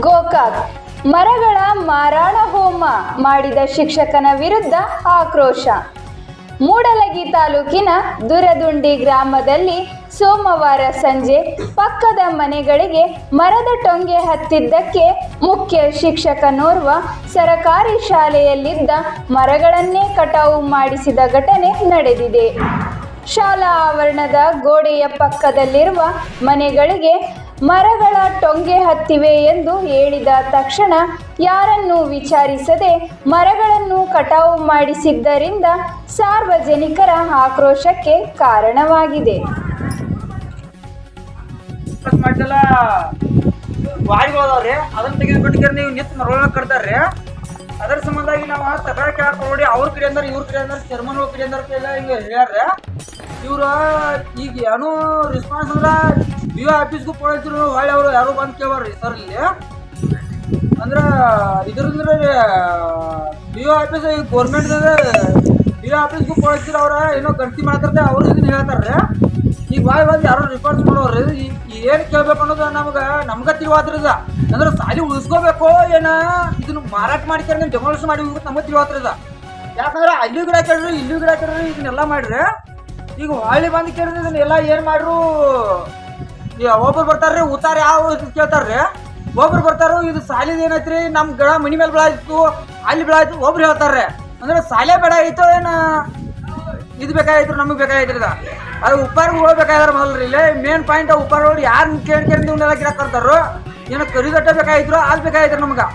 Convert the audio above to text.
ಗೋಕಾಕ್. ಮರಗಳ ಮಾರಾಣ ಹೋಮ ಮಾಡಿದ ಶಿಕ್ಷಕನ ವಿರುದ್ಧ ಆಕ್ರೋಶ. ಮೂಡಲಗಿ ತಾಲೂಕಿನ ದುರದುಂಡಿ ಗ್ರಾಮದಲ್ಲಿ ಸೋಮವಾರ ಸಂಜೆ ಪಕ್ಕದ ಮನೆಗಳಿಗೆ ಮರದ ಟೊಂಗೆ ಹತ್ತಿದ್ದಕ್ಕೆ ಮುಖ್ಯ ಶಿಕ್ಷಕನೋರ್ವ ಸರಕಾರಿ ಶಾಲೆಯಲ್ಲಿದ್ದ ಮರಗಳನ್ನೇ ಕಟಾವು ಮಾಡಿಸಿದ ಘಟನೆ ನಡೆದಿದೆ. ಶಾಲಾ ಆವರಣದ ಗೋಡೆಯ ಪಕ್ಕದಲ್ಲಿರುವ ಮನೆಗಳಿಗೆ ಮರಗಳ ಟೊಂಗೆ ಹತ್ತಿವೆ ಎಂದು ಹೇಳಿದ ತಕ್ಷಣ ಯಾರನ್ನೂ ವಿಚಾರಿಸದೆ ಮರಗಳನ್ನು ಕಟಾವು ಮಾಡಿಸಿದ್ದರಿಂದ ಸಾರ್ವಜನಿಕರ ಆಕ್ರೋಶಕ್ಕೆ ಕಾರಣವಾಗಿದೆ. ಅದರ ಸಂಬಂಧಾಗಿ ನಾವು ತಕರಾರು ಹಾಕೊಂಡು ಅವ್ರ ಕಡೆ ಅಂದ್ರೆ ಇವ್ರ ಕಡೆ ಅಂದ್ರೆ ಚರ್ಮನ್ ಕಡೆ ಅಂದ್ರೆ ಹೇಳ್ಯಾರ ಇವ್ರ ಈಗ ಏನೋ ರೆಸ್ಪಾನ್ಸ್ ಅಂದ್ರ ಬಿ ಆಫೀಸ್ಗೂ ಕೊಡೈತಿರು ಹೊಳ್ಳಿ ಅವರು ಯಾರು ಬಂದು ಕೇಳ್ಬಾರ್ರಿ ಸರ್ ಇಲ್ಲಿ. ಅಂದ್ರ ಇದ್ರಂದ್ರ ಬಿ ಆಫೀಸ್ ಈಗ ಗೋರ್ಮೆಂಟ್ ಬಿ ಆಫೀಸ್ಗೂ ಕೊಡೈತಿರ ಅವ್ರ ಏನೋ ಗಂಟಿ ಮಾಡ್ತಾರೆ ಅವ್ರು ಇದನ್ನ ಹೇಳ್ತಾರ್ರಿ ಈಗ ಬಾಯ್ ಬಂದು ಯಾರೋ ರಿಪೋರ್ಟ್ ಮಾಡೋರು ಏನು ಕೇಳ್ಬೇಕು ಅನ್ನೋದು ನಮ್ಗೆ ನಮ್ಗೆ ತಿಳಿವಾತ್ರದ ಅಂದ್ರೆ ಸಾಲಿ ಉಳಿಸ್ಕೋಬೇಕು ಏನ ಇದನ್ನ ಮಾರಾಟ ಮಾಡ್ತಾರೆ ಡೆಮಾಲಿಷ್ ಮಾಡಿ ನಮ್ಗೆ ತಿಳಿವಾತ್ರದ ಯಾಕಂದ್ರೆ ಅಲ್ಲಿ ಗಿಡ ಕೇಳ್ರಿ ಇಲ್ಲಿ ಗಿಡ ಕೇಳ್ರಿ ಇದನ್ನೆಲ್ಲ ಮಾಡ್ರಿ ಈಗ ಹೊಳ್ಳಿ ಬಂದು ಕೇಳಿದ್ರೆ ಎಲ್ಲ ಏನ್ ಮಾಡ್ರು? ಒಬ್ರು ಬರ್ತಾರ್ರಿ, ಉತ್ತಾರ ಯಾವ ಕೇಳ್ತಾರ್ರಿ. ಒಬ್ರು ಬರ್ತಾರೋ, ಇದು ಸಾಲಿದ ಏನೈತ್ರಿ? ನಮ್ಮ ಗಿಡ ಮನಿ ಮೇಲೆ ಬೆಳಾಯ್ತು ಅಲ್ಲಿ ಬೆಳಾಯ್ತು ಒಬ್ರು ಹೇಳ್ತಾರ್ರಿ. ಅಂದ್ರೆ ಸಾಲೆ ಬೇಡ ಆಯ್ತು ಏನ? ಇದು ಬೇಕಾಗಿತ್ತು ನಮಗೆ ಬೇಕಾಗಿತ್ತು ಇದು. ಅದು ಉಪ್ಪಾರ್ಗೆ ಹೋಗ್ಬೇಕಾದ್ರೆ ಮೊದಲ್ರಿ ಇಲ್ಲಿ. ಮೇನ್ ಪಾಯಿಂಟ್ ಉಪ್ಪಾರ ಯಾರು ಕೇಳಿ ಕೇಳಿ ಗಿಡ ಕರ್ತಾರೋ ಏನೋ ಕರಿಗಟ್ಟ ಬೇಕಾಯ್ತು ಅದು ಬೇಕಾಗಿತ್ತು ನಮ್ಗೆ.